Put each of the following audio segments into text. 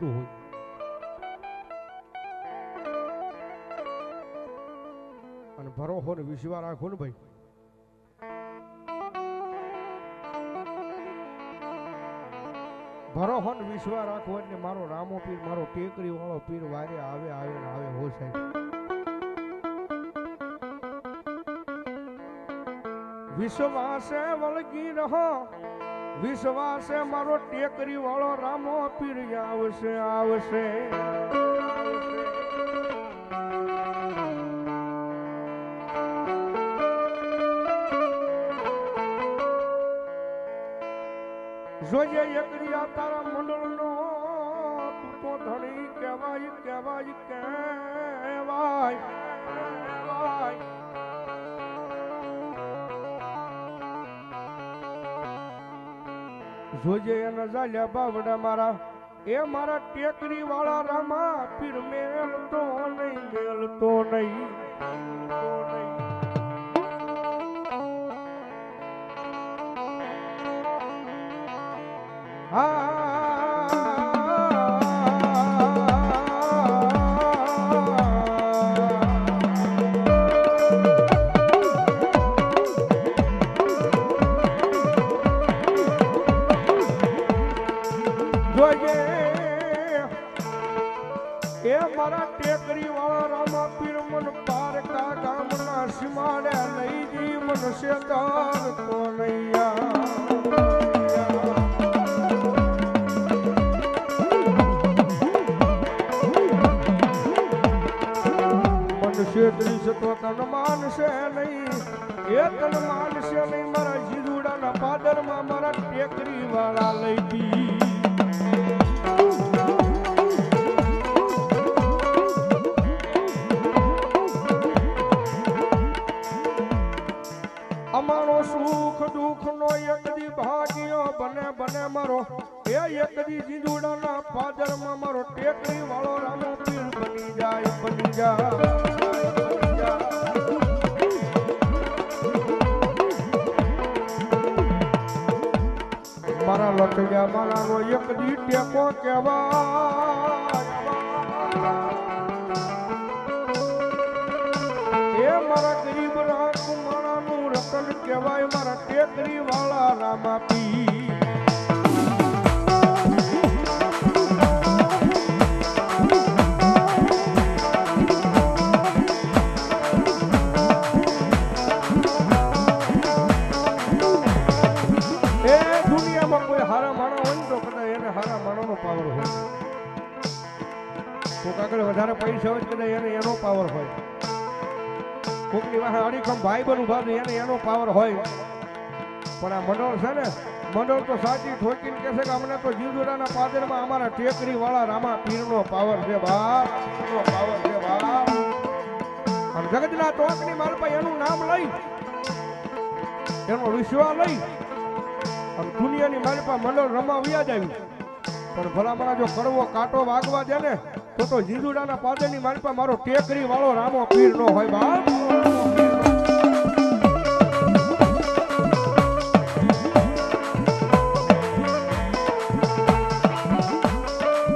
હોય. અને ભરોસો ને વિશ્વા રાખો ને ભાઈ. ભરોહો ને વિશ્વા રાખો એટલે મારો રામો પીર, મારો ટેકરી વાળો પીર વારે આવે આવે ને આવે હો સાહેબ. વિશ્વાસે વળગી રહો. વિશ્વાસે મારો ટેકરી વાળો રામો પીરી આવશે આવશે. જોજે એકડિયા તારા મંડળનો જોજે એના જાલ્યા બાવડા મારા. એ મારા ટેકરી વાળા રામા પીર મેલ તો નહીં, મેલતો નહીં. તો લઈ જી મન શેતાર તો નૈયા મનુષ્ય ત્રીસ તો તન માનશે નહીં. એ તન માનશે નહીં. મારા જીરુડાના પાદરમાં મારા ટેકરી વાળા લઈ દી ભાગ્યો, બને બને મારો એ એક દી જીજુડાના પાદરમાં મારો ટેકરી વાળો રામો પીર બની જાય બની જાય. મારા લટગ્યા મારાનો એક દી ટેકો કહેવાય રતન કહેવાય મારા ટેકરી વાળા રામા પી. આગળ વધારે પૈસા હોય કદાચ એને એનો પાવર હોય. કોકની વાહે અડીખમ ભાઈ બન ઊભા એને એનો પાવર હોય. પણ આ મંડળ છે ને મંડળ તો સાચી ઠોકીને કહે છે કે અમને તો જીવજોડાના પાદરમાં અમારા ટેકરી વાળા રામા પીરનો પાવર છે બાપ એનો પાવર છે બાપ. અને જગતના ટોકની માલ પર એનું નામ લઈ, એનો વિશ્વાસ લઈ, અને દુનિયાની મારી પાસે મંડળ રમા વ્યાજ આવ્યું. પણ ભલામણા જો કડવો કાંટો વાગવા દે ને તો તો જીજુડાના પાદરની મારી પાસે મારો ટેકરી વાળો રામો પીર નો હોય બાપ.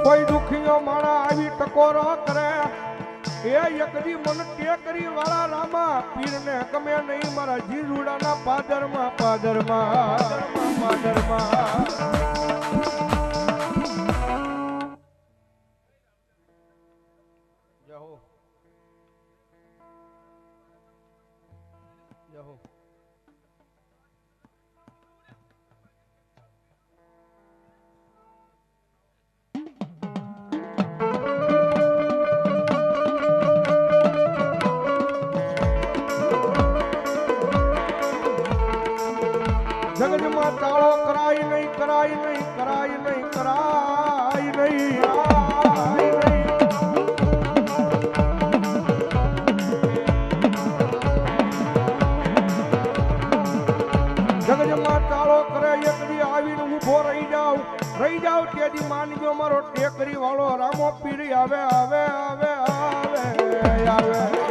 કોઈ દુખીઓ માણા આવી ટકોરો કરે, એ એકદી મન ટેકરી વાળા રામા પીરને ગમે નહીં મારા જીજુડાના પાદરમાં પાદરમાં પાદરમાં. જગજમાં ચાલો કરે, એકડી આવીને ઊભો રહી જાવ. રહી જાવ તેથી માનજો મારો ટેકરી વાળો રામો પીરી આવે આવે આવે આવે આવે.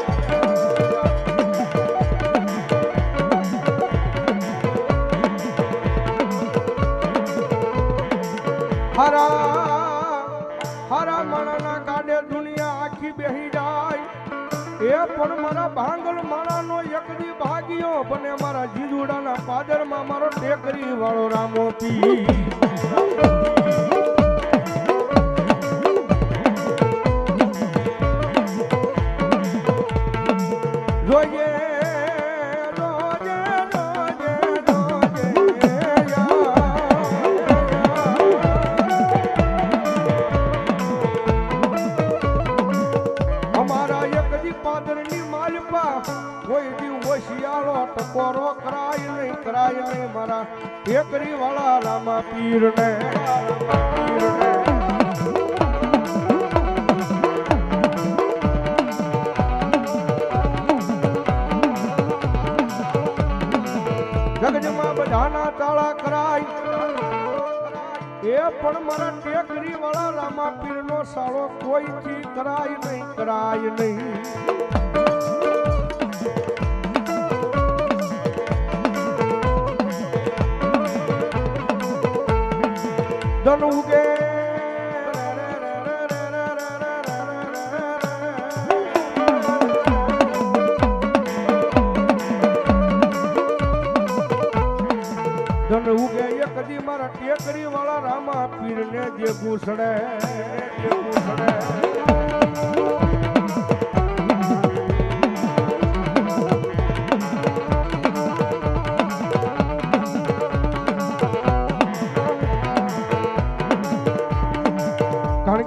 એ પણ મારા ભાંગલ માણાનો એકદી ભાગ્યો બને મારા જીજુડાના પાદરમાં મારો ટેકરી વાળો રામો પી ટકોરો કરાય નહીં કરાય નહીં મારા એકરી વાળા પીરને. પીરને બધાના તાળા કરાય. એ પણ મારા ટેકરી વાળા રામા પીર નો સાળો કોઈથી કરાય નહીં કરાય નહીં. ધન ઉગે ધન ઉગે એ કદી મારા ટેકરી વાળા રામા પીર ને જે ઘૂસડે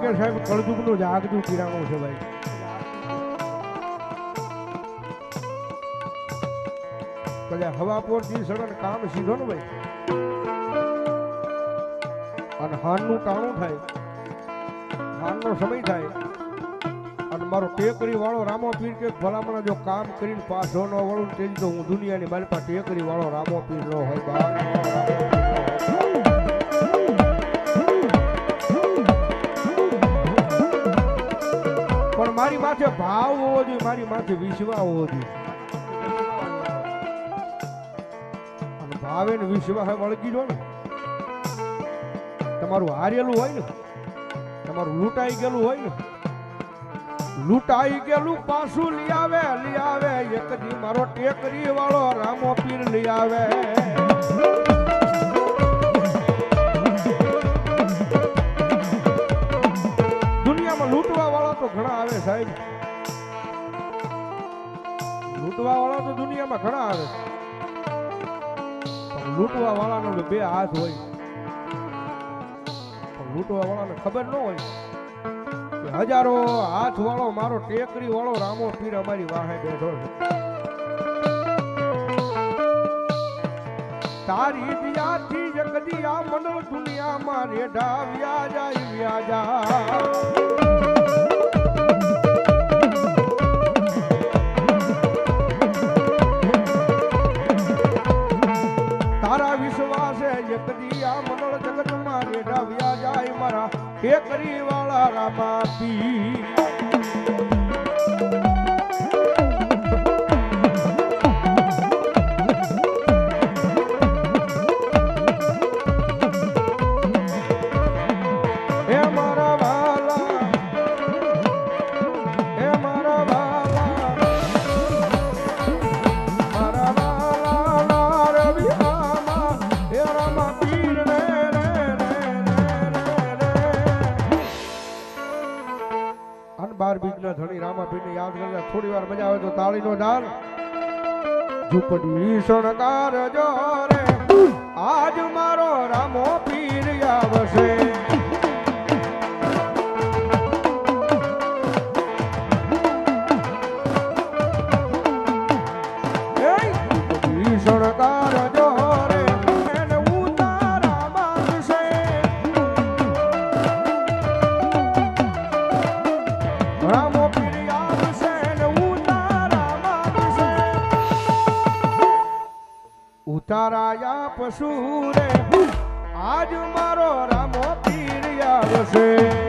કે સાહેબ કળજુગનું જાગતું કિરાણું છે ભાઈ. હવા પોરથી સડન કામ સીધો ને ભાઈ. અને હાનનું ટાણું થાય. હાનનો સમય થાય. અને મારો ટેકરી વાળો રામો પીર કે ભલામણા જો કામ કરીને પાછો ન વળું તેની તો હું દુનિયાની મારી ટેકરી વાળો રામો પીર ન હોય બા માથે ભાવ હોવો જોઈએ, મારી માથે વિશ્વા હોવો જોઈએ. ભાવે ને વિશ્વાસ વળગી જો ને, તમારું હારેલું હોય ને, તમારું લૂંટાઈ ગયેલું હોય ને, લૂંટાઈ ગયેલું પાછું લઈ આવે લઈ આવે. એક દી મારો ટેકરી વાળો રામો પીર લઈ આવે. તો ઘણા આવે સાહેબ. લૂંટવા વાળા તો દુનિયામાં ઘણા આવે. પણ લૂંટવા વાળાનો બે હાથ હોય. પણ લૂંટવા વાળાને ખબર ન હોય. હજારો હાથ વાળો મારો ટેકરી વાળો રામો પીર અમારી વાહે બેઠો છે. તારી દિયાથી જગદી આ મનો દુનિયામાં રેઢા વ્યાજા વ્યાજા. વાળા રામા થોડી વાર મજા આવે તો તાળીનો ડાલ ઝૂંપડી શણગાર જો ઉતારાયા પશુ રે આજ મારો રામો પીર આવશે.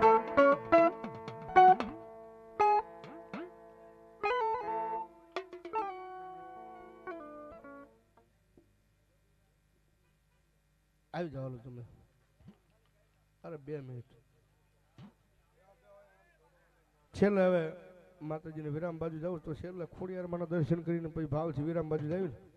આવી જાઓ તમે. અરે બે મિનિટ. છેલ્લે હવે માતાજીને વિરામ બાજુ જાવ તો છેલ્લે ખોડિયારમાંના દર્શન કરીને પછી ભાવથી વિરામ બાજુ જાવ ને